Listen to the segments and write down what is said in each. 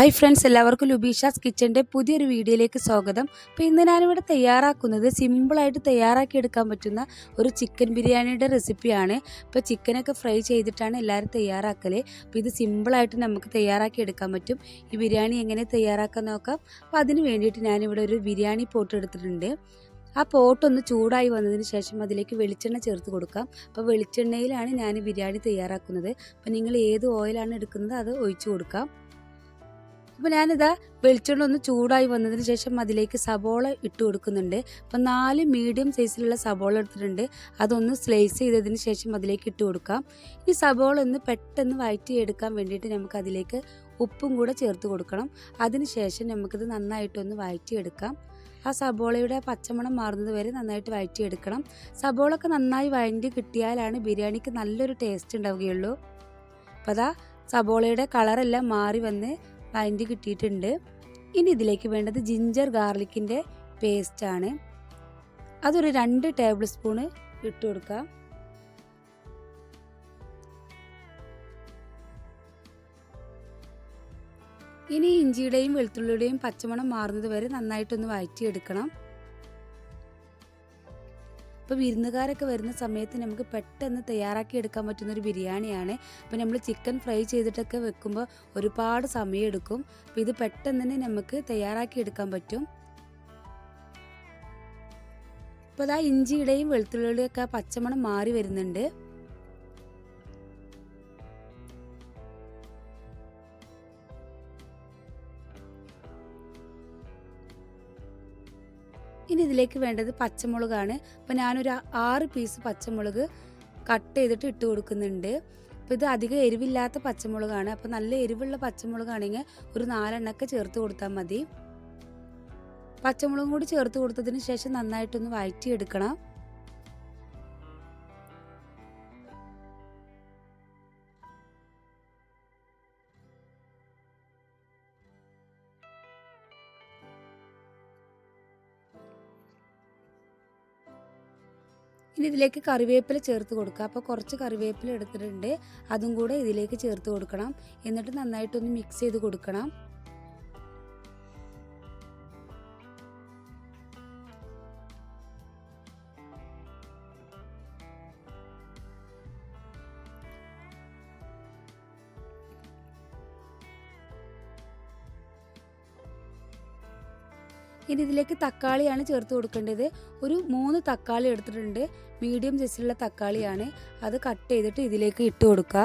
Hi friends എല്ലാവർക്കും ലുബീഷാസ് കിച്ചന്റെ പുതിയൊരു വീഡിയോയിലേക്ക് സ്വാഗതം. അപ്പോൾ ഇന്ന് ഞാനിവിടെ തയ്യാറാക്കുന്നത് സിമ്പിളായിട്ട് തയ്യാറാക്കി എടുക്കാൻ പറ്റുന്ന ഒരു ചിക്കൻ ബിരിയാണിയുടെ റെസിപ്പിയാണ് ഇപ്പോൾ ചിക്കനൊക്കെ ഫ്രൈ ചെയ്തിട്ടാണ് എല്ലാവരും തയ്യാറാക്കൽ അപ്പോൾ ഇത് സിമ്പിളായിട്ട് നമുക്ക് തയ്യാറാക്കി എടുക്കാൻ പറ്റും. ഈ ബിരിയാണി എങ്ങനെ തയ്യാറാക്കാൻ നോക്കാം. അപ്പോൾ അതിന് വേണ്ടിയിട്ട് ഞാനിവിടെ ഒരു ബിരിയാണി പോട്ട് എടുത്തിട്ടുണ്ട്. ആ പോട്ടൊന്ന് ചൂടായി വന്നതിന് ശേഷം അതിലേക്ക് വെളിച്ചെണ്ണ ചേർത്ത് കൊടുക്കാം. അപ്പോൾ വെളിച്ചെണ്ണയിലാണ് ഞാൻ ബിരിയാണി തയ്യാറാക്കുന്നത്. അപ്പോൾ നിങ്ങൾ ഏത് ഓയിലാണ് എടുക്കുന്നത് അത് ഒഴിച്ചു കൊടുക്കാം. അപ്പോൾ ഞാനിതാ വെളിച്ചെണ്ണ ഒന്ന് ചൂടായി വന്നതിന് ശേഷം അതിലേക്ക് സബോള ഇട്ട് കൊടുക്കുന്നുണ്ട്. അപ്പം നാല് മീഡിയം സൈസിലുള്ള സബോള എടുത്തിട്ടുണ്ട്. അതൊന്ന് സ്ലൈസ് ചെയ്തതിന് ശേഷം അതിലേക്ക് ഇട്ട് കൊടുക്കാം. ഈ സബോള ഒന്ന് പെട്ടെന്ന് വയറ്റി എടുക്കാൻ വേണ്ടിയിട്ട് നമുക്ക് അതിലേക്ക് ഉപ്പും കൂടെ ചേർത്ത് കൊടുക്കണം. അതിന് ശേഷം നമുക്കിത് നന്നായിട്ടൊന്ന് വഴറ്റിയെടുക്കാം ആ സബോളയുടെ പച്ചമണം മാറുന്നത് വരെ നന്നായിട്ട് വഴറ്റിയെടുക്കണം സബോള ഒക്കെ നന്നായി വഴണ്ടി കിട്ടിയാലാണ് ബിരിയാണിക്ക് നല്ലൊരു ടേസ്റ്റ് ഉണ്ടാവുകയുള്ളൂ. അപ്പോൾ അതാ സബോളയുടെ കളറെല്ലാം മാറി വന്ന് വഴറ്റി കിട്ടിയിട്ടുണ്ട്. ഇനി ഇതിലേക്ക് വേണ്ടത് ജിഞ്ചർ ഗാർലിക്കിന്റെ പേസ്റ്റാണ് അതൊരു രണ്ട് ടേബിൾ സ്പൂണ് ഇട്ട് കൊടുക്കാം. ഇനി ഇഞ്ചിയുടെയും വെളുത്തുള്ളിയുടെയും പച്ചമണം മാറുന്നത് വരെ നന്നായിട്ടൊന്ന് വഴറ്റിയെടുക്കണം. ഇപ്പോൾ വിരുന്നുകാരൊക്കെ വരുന്ന സമയത്ത് നമുക്ക് പെട്ടെന്ന് തയ്യാറാക്കി എടുക്കാൻ പറ്റുന്ന ഒരു ബിരിയാണിയാണ്. അപ്പോൾ നമ്മൾ ചിക്കൻ ഫ്രൈ ചെയ്തിട്ടൊക്കെ വെക്കുമ്പോൾ ഒരുപാട് സമയം എടുക്കും അപ്പോൾ ഇത് പെട്ടെന്ന് തന്നെ നമുക്ക് തയ്യാറാക്കി എടുക്കാൻ പറ്റും. അപ്പോൾ അതാ ഇഞ്ചിയുടെയും വെളുത്തുള്ളിയുടെയും ഒക്കെ പച്ചമണം മാറി വരുന്നുണ്ട്. ഇനി ഇതിലേക്ക് വേണ്ടത് പച്ചമുളകാണ്. അപ്പോൾ ഞാനൊരു ആറ് പീസ് പച്ചമുളക് കട്ട് ചെയ്തിട്ട് ഇട്ട് കൊടുക്കുന്നുണ്ട്. അപ്പോൾ ഇത് അധികം എരിവില്ലാത്ത പച്ചമുളകാണ്. അപ്പോൾ നല്ല എരിവുള്ള പച്ചമുളകാണെങ്കിൽ ഒരു നാലെണ്ണൊക്കെ ചേർത്ത് കൊടുത്താൽ മതി. പച്ചമുളകും കൂടി ചേർത്ത് കൊടുത്തതിന് ശേഷം നന്നായിട്ടൊന്ന് വഴറ്റിയെടുക്കണം. ഇനി ഇതിലേക്ക് കറിവേപ്പില ചേർത്ത് കൊടുക്കുക. അപ്പോൾ കുറച്ച് കറിവേപ്പില എടുത്തിട്ടുണ്ട്. അതും കൂടെ ഇതിലേക്ക് ചേർത്ത് കൊടുക്കണം. എന്നിട്ട് നന്നായിട്ടൊന്ന് മിക്സ് ചെയ്ത് കൊടുക്കണം. ഇനി ഇതിലേക്ക് തക്കാളിയാണ് ചേർത്ത് കൊടുക്കേണ്ടത്. ഒരു മൂന്ന് തക്കാളി എടുത്തിട്ടുണ്ട്. മീഡിയം സൈസിലുള്ള തക്കാളിയാണ്. അത് കട്ട് ചെയ്തിട്ട് ഇതിലേക്ക് ഇട്ട് കൊടുക്കുക.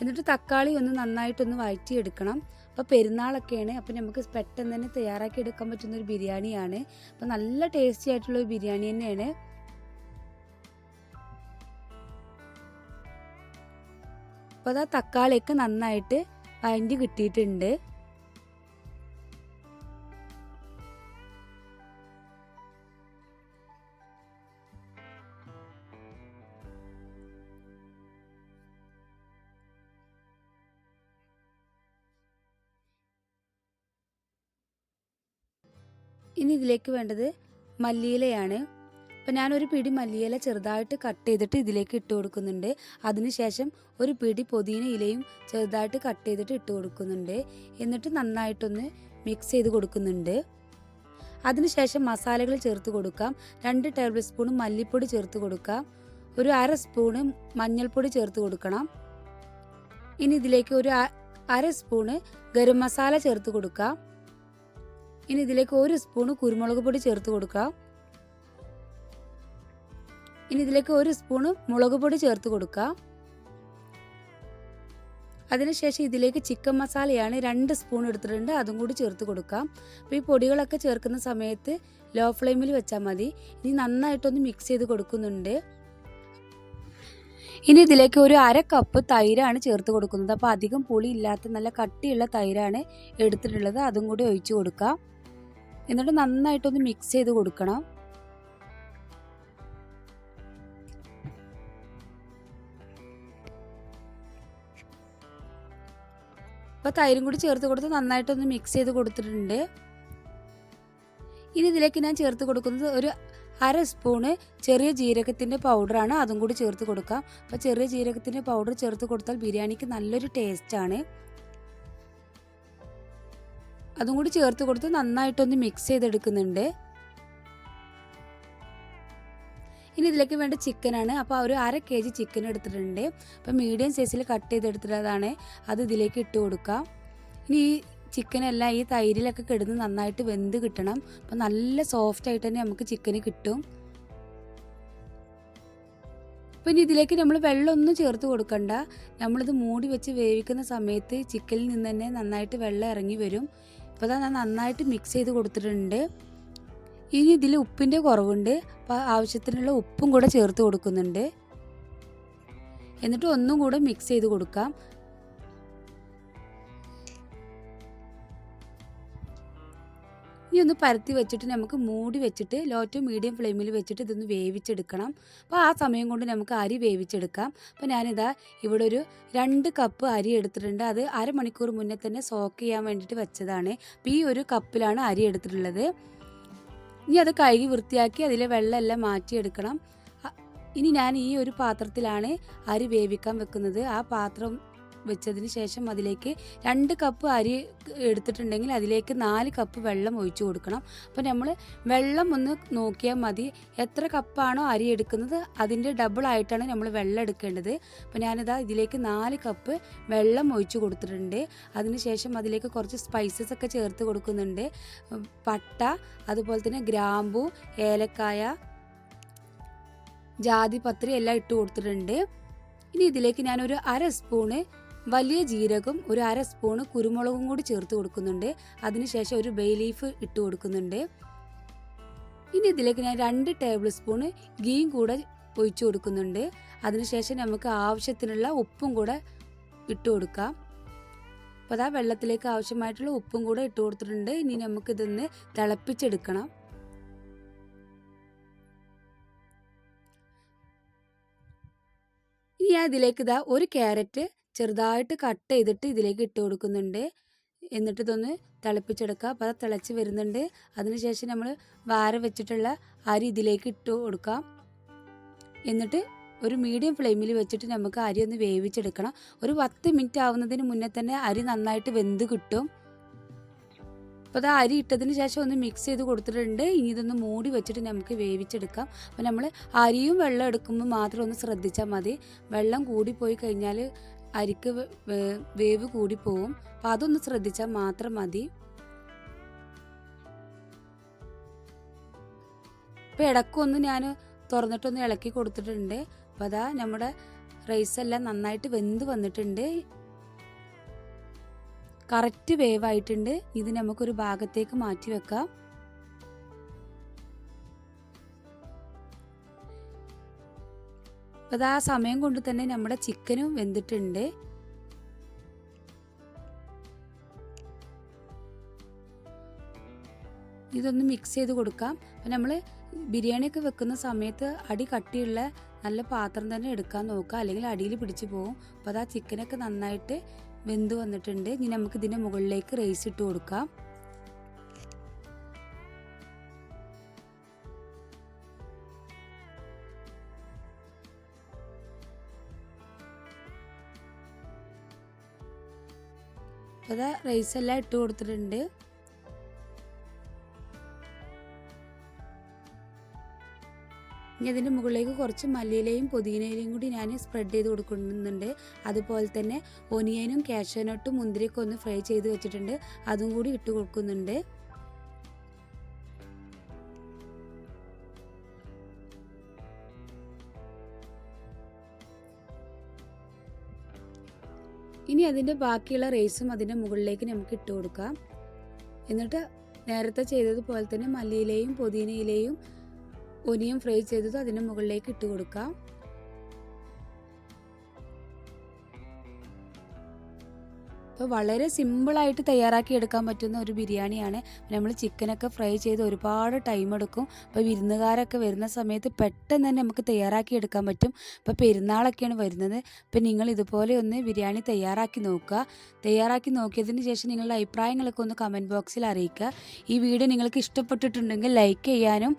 എന്നിട്ട് തക്കാളി ഒന്ന് നന്നായിട്ടൊന്ന് വഴറ്റിയെടുക്കണം. അപ്പോൾ പെരുന്നാളൊക്കെയാണ്. അപ്പോൾ നമുക്ക് പെട്ടെന്ന് തന്നെ തയ്യാറാക്കി എടുക്കാൻ പറ്റുന്ന ഒരു ബിരിയാണിയാണ്. അപ്പോൾ നല്ല ടേസ്റ്റി ആയിട്ടുള്ള ഒരു ബിരിയാണി തന്നെയാണ്. അപ്പോൾ അത് ആ തക്കാളിയൊക്കെ നന്നായിട്ട് അതിന്റെ കിട്ടിയിട്ടുണ്ട്. ഇനി ഇതിലേക്ക് വേണ്ടത് മല്ലിയിലയാണ്. അപ്പോൾ ഞാനൊരു പിടി മല്ലിയില ചെറുതായിട്ട് കട്ട് ചെയ്തിട്ട് ഇതിലേക്ക് ഇട്ട് കൊടുക്കുന്നുണ്ട്. അതിനുശേഷം ഒരു പിടി പൊതിന ഇലയും ചെറുതായിട്ട് കട്ട് ചെയ്തിട്ട് ഇട്ട് കൊടുക്കുന്നുണ്ട്. എന്നിട്ട് നന്നായിട്ടൊന്ന് മിക്സ് ചെയ്ത് കൊടുക്കുന്നുണ്ട്. അതിനുശേഷം മസാലകൾ ചേർത്ത് കൊടുക്കാം. രണ്ട് ടേബിൾ സ്പൂൺ മല്ലിപ്പൊടി ചേർത്ത് കൊടുക്കാം. ഒരു അര സ്പൂണ് മഞ്ഞൾപ്പൊടി ചേർത്ത് കൊടുക്കണം. ഇനി ഇതിലേക്ക് ഒരു അര സ്പൂണ് ഗരം മസാല ചേർത്ത് കൊടുക്കാം. ഇനി ഇതിലേക്ക് ഒരു സ്പൂൺ കുരുമുളക് പൊടി ചേർത്ത് കൊടുക്കാം. ഇനി ഇതിലേക്ക് ഒരു സ്പൂണ് മുളക് പൊടി ചേർത്ത് കൊടുക്കുക അതിനുശേഷം ഇതിലേക്ക് ചിക്കൻ മസാലയാണ് രണ്ട് സ്പൂൺ എടുത്തിട്ടുണ്ട് അതും കൂടി ചേർത്ത് കൊടുക്കാം. അപ്പോൾ ഈ പൊടികളൊക്കെ ചേർക്കുന്ന സമയത്ത് ലോ ഫ്ലെയിമിൽ വെച്ചാൽ മതി. ഇനി നന്നായിട്ടൊന്ന് മിക്സ് ചെയ്ത് കൊടുക്കുന്നുണ്ട്. ഇനി ഇതിലേക്ക് ഒരു അര കപ്പ് തൈരാണ് ചേർത്ത് കൊടുക്കുന്നത്. അപ്പോൾ അധികം പുളി ഇല്ലാത്ത നല്ല കട്ടിയുള്ള തൈരാണ് എടുത്തിട്ടുള്ളത് അതും കൂടി ഒഴിച്ചു കൊടുക്കാം. എന്നിട്ട് നന്നായിട്ടൊന്ന് മിക്സ് ചെയ്ത് കൊടുക്കണം. അപ്പോൾ തൈരും കൂടി ചേർത്ത് കൊടുത്ത് നന്നായിട്ടൊന്ന് മിക്സ് ചെയ്ത് കൊടുത്തിട്ടുണ്ട്. ഇനി ഇതിലേക്ക് ഞാൻ ചേർത്ത് കൊടുക്കുന്നത് ഒരു അര സ്പൂണ് ചെറിയ ജീരകത്തിന്റെ പൗഡറാണ് അതും കൂടി ചേർത്ത് കൊടുക്കാം. അപ്പോൾ ചെറിയ ജീരകത്തിന്റെ പൗഡർ ചേർത്ത് കൊടുത്താൽ ബിരിയാണിക്ക് നല്ലൊരു ടേസ്റ്റാണ് അതും കൂടി ചേർത്ത് കൊടുത്ത് നന്നായിട്ടൊന്ന് മിക്സ് ചെയ്തെടുക്കുന്നുണ്ട്. ഇനി ഇതിലേക്ക് വേണ്ട ചിക്കനാണ് അപ്പോൾ ഒരു അര കെ ജി ചിക്കൻ എടുത്തിട്ടുണ്ട് അപ്പോൾ മീഡിയം സൈസിൽ കട്ട് ചെയ്തെടുത്തിട്ടതാണ് അത് ഇതിലേക്ക് ഇട്ട് കൊടുക്കാം. ഇനി ഈ ചിക്കനെല്ലാം ഈ തൈരിലൊക്കെ കിടന്ന് നന്നായിട്ട് വെന്ത് കിട്ടണം. അപ്പോൾ നല്ല സോഫ്റ്റ് ആയിട്ട് തന്നെ നമുക്ക് ചിക്കന് കിട്ടും. ഇനി ഇതിലേക്ക് നമ്മൾ വെള്ളമൊന്നും ചേർത്ത് കൊടുക്കണ്ട. നമ്മളിത് മൂടി വെച്ച് വേവിക്കുന്ന സമയത്ത് ചിക്കനിൽ നിന്ന് തന്നെ നന്നായിട്ട് വെള്ളം ഇറങ്ങി വരും. ഇപ്പോൾ ഞാൻ നന്നായിട്ട് മിക്സ് ചെയ്ത് കൊടുത്തിട്ടുണ്ട്. ഇനി ഇതിൽ ഉപ്പിന്റെ കുറവുണ്ട്. അപ്പോൾ ആവശ്യത്തിനുള്ള ഉപ്പും കൂടെ ചേർത്ത് കൊടുക്കുന്നുണ്ട്. എന്നിട്ട് ഒന്നും കൂടെ മിക്സ് ചെയ്ത് കൊടുക്കാം. ഇനി ഒന്ന് പരത്തി വെച്ചിട്ട് നമുക്ക് മൂടി വെച്ചിട്ട് ലോ ടു മീഡിയം ഫ്ലെയിമിൽ വെച്ചിട്ട് ഇതൊന്ന് വേവിച്ചെടുക്കണം. അപ്പോൾ ആ സമയം കൊണ്ട് നമുക്ക് അരി വേവിച്ചെടുക്കാം. അപ്പോൾ ഞാനിതാ ഇവിടെ ഒരു രണ്ട് കപ്പ് അരി എടുത്തിട്ടുണ്ട്. അത് അരമണിക്കൂർ മുന്നേ തന്നെ സോക്ക് ചെയ്യാൻ വേണ്ടിയിട്ട് വെച്ചതാണ്. അപ്പോൾ ഈ ഒരു കപ്പിലാണ് അരി എടുത്തിട്ടുള്ളത്. ഇനി അത് കഴുകി വൃത്തിയാക്കി അതിലെ വെള്ളമെല്ലാം മാറ്റിയെടുക്കണം. ഇനി ഞാൻ ഈ ഒരു പാത്രത്തിലാണ് അരി വേവിക്കാൻ വെക്കുന്നത്. ആ പാത്രം വെച്ചതിന് ശേഷം അതിലേക്ക് രണ്ട് കപ്പ് അരി എടുത്തിട്ടുണ്ടെങ്കിൽ അതിലേക്ക് നാല് കപ്പ് വെള്ളം ഒഴിച്ചു കൊടുക്കണം. അപ്പോൾ നമ്മൾ വെള്ളം ഒന്ന് നോക്കിയാൽ മതി. എത്ര കപ്പാണോ അരി എടുക്കുന്നത് അതിന്റെ ഡബിൾ ആയിട്ടാണ് നമ്മൾ വെള്ളം എടുക്കേണ്ടത്. അപ്പോൾ ഞാനിതാ ഇതിലേക്ക് നാല് കപ്പ് വെള്ളം ഒഴിച്ചു കൊടുത്തിട്ടുണ്ട്. അതിനുശേഷം അതിലേക്ക് കുറച്ച് സ്പൈസസ് ഒക്കെ ചേർത്ത് കൊടുക്കുന്നുണ്ട്. പട്ട അതുപോലെ തന്നെ ഗ്രാമ്പു ഏലക്കായ ജാതിപത്രി എല്ലാം ഇട്ട് കൊടുത്തിട്ടുണ്ട്. ഇനി ഇതിലേക്ക് ഞാനൊരു അര സ്പൂണ് വലിയ ജീരകം ഒരു അര സ്പൂണ് കുരുമുളകും കൂടി ചേർത്ത് കൊടുക്കുന്നുണ്ട്. അതിനുശേഷം ഒരു ബേ ലീഫ് ഇട്ട് കൊടുക്കുന്നുണ്ട്. ഇനി ഇതിലേക്ക് ഞാൻ രണ്ട് ടേബിൾ സ്പൂണ് ഗീയും കൂടെ ഒഴിച്ചു കൊടുക്കുന്നുണ്ട്. അതിനുശേഷം നമുക്ക് ആവശ്യത്തിനുള്ള ഉപ്പും കൂടെ ഇട്ട് കൊടുക്കാം. അപ്പോൾ അതാ വെള്ളത്തിലേക്ക് ആവശ്യമായിട്ടുള്ള ഉപ്പും കൂടെ ഇട്ട് കൊടുത്തിട്ടുണ്ട്. ഇനി നമുക്കിതൊന്ന് തിളപ്പിച്ചെടുക്കണം. ഇനി ഞാൻ ഇതിലേക്ക് ഇതാ ഒരു ക്യാരറ്റ് ചെറുതായിട്ട് കട്ട് ചെയ്തിട്ട് ഇതിലേക്ക് ഇട്ട് കൊടുക്കുന്നുണ്ട്. എന്നിട്ട് ഇതൊന്ന് തിളപ്പിച്ചെടുക്കുക. അപ്പോൾ അത് തിളച്ച് വരുന്നുണ്ട്. അതിനുശേഷം നമ്മൾ വാര വെച്ചിട്ടുള്ള അരി ഇതിലേക്ക് ഇട്ട് കൊടുക്കാം. എന്നിട്ട് ഒരു മീഡിയം ഫ്ലെയിമിൽ വെച്ചിട്ട് നമുക്ക് അരി ഒന്ന് വേവിച്ചെടുക്കണം. ഒരു പത്ത് മിനിറ്റ് ആവുന്നതിന് മുന്നേ തന്നെ അരി നന്നായിട്ട് വെന്ത് കിട്ടും. അപ്പോൾ അത് അരി ഇട്ടതിന് ശേഷം ഒന്ന് മിക്സ് ചെയ്ത് കൊടുത്തിട്ടുണ്ട്. ഇനി ഇതൊന്ന് മൂടി വെച്ചിട്ട് നമുക്ക് വേവിച്ചെടുക്കാം. അപ്പോൾ നമ്മൾ അരിയും വെള്ളം എടുക്കുമ്പോൾ മാത്രം ഒന്ന് ശ്രദ്ധിച്ചാൽ മതി. വെള്ളം കൂടിപ്പോയി കഴിഞ്ഞാൽ അരിക്ക് വേവ് കൂടി പോവും. അപ്പം അതൊന്ന് ശ്രദ്ധിച്ചാൽ മാത്രം മതി. ഇപ്പം ഇടക്കൊന്ന് ഞാൻ തുറന്നിട്ടൊന്ന് ഇളക്കി കൊടുത്തിട്ടുണ്ട്. അപ്പോൾ അതാ നമ്മുടെ റൈസ് എല്ലാം നന്നായിട്ട് വെന്ത് വന്നിട്ടുണ്ട്. കറക്റ്റ് വേവായിട്ടുണ്ട്. ഇത് നമുക്കൊരു ഭാഗത്തേക്ക് മാറ്റി വെക്കാം. അപ്പോൾ ആ സമയം കൊണ്ട് തന്നെ നമ്മുടെ ചിക്കനും വെന്തിട്ടുണ്ട്. ഇതൊന്ന് മിക്സ് ചെയ്ത് കൊടുക്കാം. അപ്പം നമ്മൾ ബിരിയാണിയൊക്കെ വെക്കുന്ന സമയത്ത് അടി കട്ടിയുള്ള നല്ല പാത്രം തന്നെ എടുക്കാൻ നോക്കുക. അല്ലെങ്കിൽ അടിയിൽ പിടിച്ച് പോകും അപ്പോൾ അത് ആ ചിക്കനൊക്കെ നന്നായിട്ട് വെന്ത് വന്നിട്ടുണ്ട്. ഇനി നമുക്ക് ഇതിന്റെ മുകളിലേക്ക് റൈസ് ഇട്ട് കൊടുക്കാം. അപ്പോൾ റൈസ് എല്ലാം ഇട്ട് കൊടുത്തിട്ടുണ്ട്. ഇനി അതിന്റെ മുകളിലേക്ക് കുറച്ച് മല്ലിയിലയും പുതിനയിലയും കൂടി ഞാൻ സ്പ്രെഡ് ചെയ്ത് കൊടുക്കുന്നുണ്ട്. അതുപോലെ തന്നെ ഒനിയനും ക്യാഷനോട്ടും മുന്തിരിയൊക്കെ ഒന്ന് ഫ്രൈ ചെയ്ത് വെച്ചിട്ടുണ്ട്. അതും കൂടി ഇട്ട് കൊടുക്കുന്നുണ്ട്. ഇനി അതിന്റെ ബാക്കിയുള്ള റേസും അതിന്റെ മുകളിലേക്ക് നമുക്ക് ഇട്ട് കൊടുക്കാം. എന്നിട്ട് നേരത്തെ ചെയ്തതുപോലെ തന്നെ മല്ലിയിലെയും പുതിനയിലയും ഒനിയും ഫ്രൈ ചെയ്തത് അതിന്റെ മുകളിലേക്ക് ഇട്ട് കൊടുക്കാം. അപ്പോൾ വളരെ സിമ്പിളായിട്ട് തയ്യാറാക്കി എടുക്കാൻ പറ്റുന്ന ഒരു ബിരിയാണിയാണ്. നമ്മൾ ചിക്കനൊക്കെ ഫ്രൈ ചെയ്ത് ഒരുപാട് ടൈം എടുക്കും. അപ്പോൾ വിരുന്നുകാരൊക്കെ വരുന്ന സമയത്ത് പെട്ടെന്ന് തന്നെ നമുക്ക് തയ്യാറാക്കി എടുക്കാൻ പറ്റും. ഇപ്പോൾ പെരുന്നാളൊക്കെയാണ് വരുന്നത്. അപ്പോൾ നിങ്ങൾ ഇതുപോലെ ഒന്ന് ബിരിയാണി തയ്യാറാക്കി നോക്കുക. തയ്യാറാക്കി നോക്കിയതിന് ശേഷം നിങ്ങളുടെ അഭിപ്രായങ്ങളൊക്കെ ഒന്ന് കമന്റ് ബോക്സിൽ അറിയിക്കുക. ഈ വീഡിയോ നിങ്ങൾക്ക് ഇഷ്ടപ്പെട്ടിട്ടുണ്ടെങ്കിൽ ലൈക്ക് ചെയ്യാനും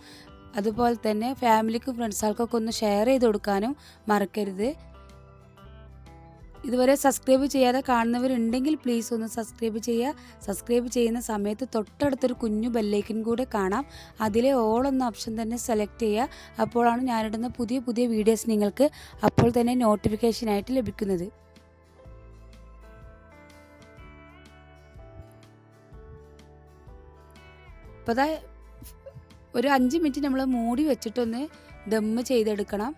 അതുപോലെ തന്നെ ഫാമിലിക്കും ഫ്രണ്ട്സുകൾക്കൊക്കെ ഒന്ന് ഷെയർ ചെയ്ത് കൊടുക്കാനും മറക്കരുത്. ഇതുവരെ സബ്സ്ക്രൈബ് ചെയ്യാതെ കാണുന്നവരുണ്ടെങ്കിൽ പ്ലീസ് ഒന്ന് സബ്സ്ക്രൈബ് ചെയ്യുക. സബ്സ്ക്രൈബ് ചെയ്യുന്ന സമയത്ത് തൊട്ടടുത്തൊരു കുഞ്ഞു ബെല്ലൈക്കൻ കൂടെ കാണാം. അതിലെ ഓൾ എന്ന ഓപ്ഷൻ തന്നെ സെലക്ട് ചെയ്യുക. അപ്പോഴാണ് ഞാനിടുന്ന പുതിയ പുതിയ വീഡിയോസ് നിങ്ങൾക്ക് അപ്പോൾ തന്നെ നോട്ടിഫിക്കേഷനായിട്ട് ലഭിക്കുന്നത്. അപ്പോൾ ഒരു അഞ്ച് മിനിറ്റ് നമ്മൾ മൂടി വെച്ചിട്ടൊന്ന് ദമ്മ് ചെയ്തെടുക്കണം.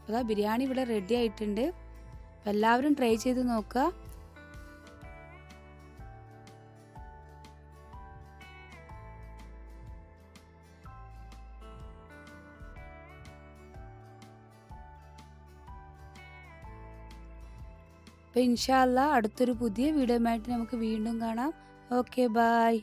അപ്പോൾ ബിരിയാണി ഇവിടെ റെഡി ആയിട്ടുണ്ട്. എല്ലാവരും ട്രൈ ചെയ്ത് നോക്കുക. അപ്പോൾ ഇൻഷാല്ല അടുത്തൊരു പുതിയ വീഡിയോ ആയിട്ട് നമുക്ക് വീണ്ടും കാണാം. Okay bye